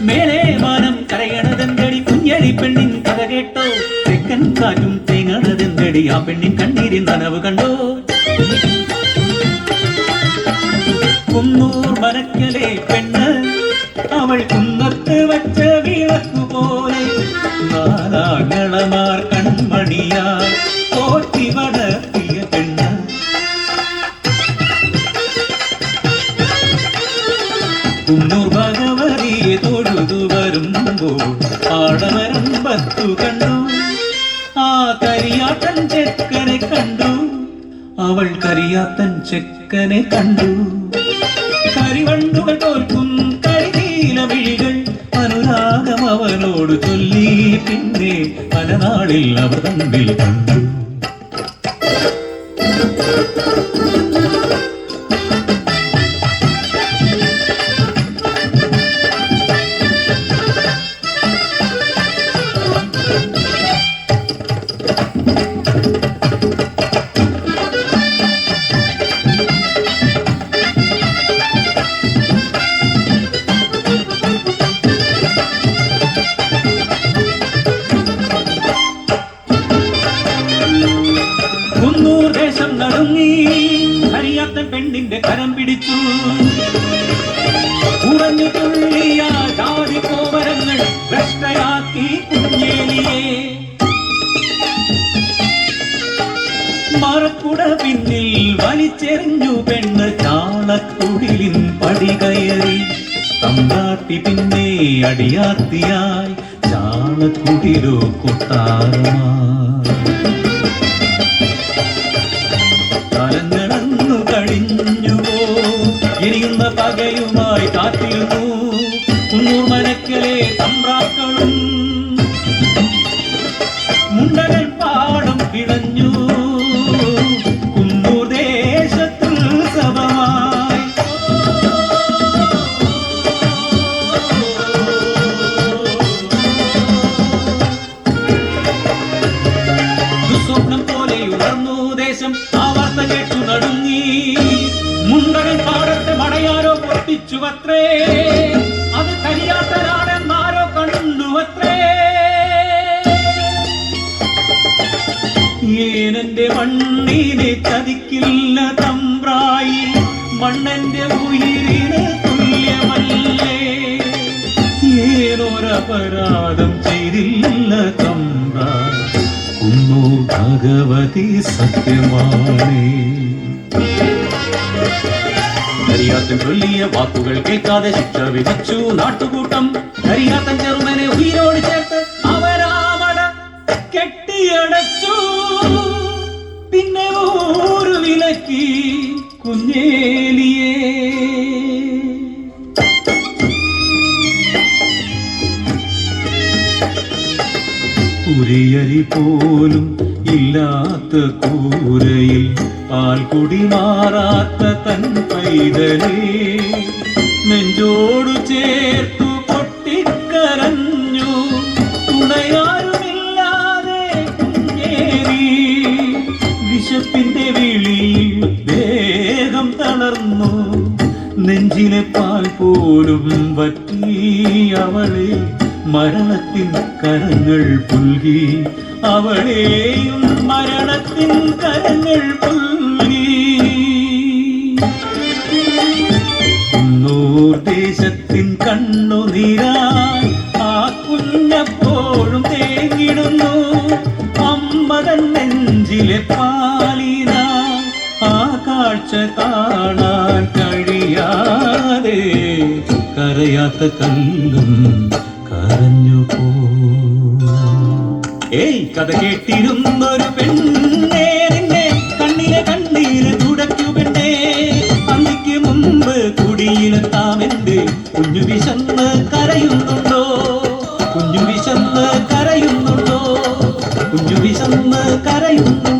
மேலே வானம் கரையனதென்றடி புஞ்சலி பெண்ணின் கதை கேட்டோ தெக்கன் காற்றும் தேங்கனதென்றடி ஆ பெண்ணின் கண்ணீரின் நனவு அவள் குன்ன കുന്നൂർ ഭഗവതിയെ തൊഴുതു വരുമ്പോൾ ആടവരമ്പത്തു കണ്ടു. ആ കരിയാട്ടൻ ചെക്കനെ കണ്ടു. അവൾ കരിയാത്തൻ ചെക്കനെ കണ്ടു. കരിവണ്ടുകൾ തോൽക്കും കരിനീല വിഴികൾ അനുരാഗം അവനോട് ചൊല്ലി. പിന്നെ പല നാളിൽ അവർ തമ്മിൽ കണ്ടു. കുന്നൂർ ദേശം നടുങ്ങി ഹരിയാത്തൻ പെണ്ണിന്റെ കരം പിടിച്ചു. കുറഞ്ഞു തുള്ളിയ ജാതി കോമരങ്ങൾ ഭ്രഷ്ടയാക്കി കുഞ്ഞേലിയെ. മറക്കുട പിന്നിൽ വലിച്ചെറിഞ്ഞു പെണ്ണ് ചാളക്കുടിലിൻ പടി കയറി തമ്പാട്ടി പിന്നെ അടിയാത്തിയായി ചാളക്കുടിലോ കൊട്ടാരമായി. പകയുമായി കാത്തിരുന്നു. മനക്കലെ തമ്പ്രാക്കളും മുണ്ടകൾ പാടം കിടഞ്ഞു കുന്നൂർ ദുസ്വപ്നം പോലെ ഉണർന്നു ദേശം ആ വാർത്ത കേട്ടു നടുങ്ങി. പൊട്ടിച്ചുവത്രേ അത് കരിയാത്തരാണെന്നാരോ കണ്ടുവത്രേ. ഏനന്റെ മണ്ണിനെ ചതിക്കില്ല തമ്പ്രായി മണ്ണന്റെ ഉയിരിന് തുല്യമല്ലേ. ഏനൊരപരാധം ചെയ്തില്ല തമ്പ്രായി കുന്നു ഭഗവതി സത്യമാണേ. കരിയാത്തൻ ചൊല്ലിയ വാക്കുകൾ കേൾക്കാതെ ശിക്ഷ വിധിച്ചു നാട്ടുകൂട്ടം. കരിയാത്തൻ ചെറുമനെ ഉയിരോട് ചേർത്ത് അവരാമട കെട്ടിയടച്ചു. പിന്നെ ഊരു വിലക്കി കുഞ്ഞേലിയേ. പുരിയരി പോലും ഇല്ലാത്ത കൂരയിൽ പാൽകുടി മാറാത്ത തൻ പൈതലേ. നെഞ്ചോടു ചേർത്തു പൊട്ടിക്കരഞ്ഞു തുണയാരുമില്ലാതെ വിശപ്പിന്റെ വിളിയിൽ വേഗം തളർന്നു നെഞ്ചിലെ പാൽ പോലും വറ്റി അവളെ മരണത്തിൻ കരങ്ങൾ പുൽകി അവളെയും മരണത്തിൻ കരങ്ങൾ പുൽകി കുന്നൂർ ദേശത്തിൻ കണ്ണുനീരായി ആ കുഞ്ഞപ്പോഴും തേങ്ങിടുന്നു. അമ്മതൻ നെഞ്ചിലെ പാലിന ആ കാഴ്ച കാണാൻ കഴിയാതെ കരയാത്ത കല്ലും മറഞ്ഞു ഏയ് കഥ കേട്ടിരുന്നൊരു പെണ്ണേ കണ്ണിലെ കണ്ണീര് തുടയ്ക്കു പെണ്ണേ. അന്നിക്ക് മുമ്പ് കുടിയിലെത്താമെന്റെ കുഞ്ഞു വിശന്ന് കരയുന്നുണ്ടോ? കുഞ്ഞു വിശന്ന് കരയുന്നുണ്ടോ? കുഞ്ഞു വിശന്ന് കരയുന്നു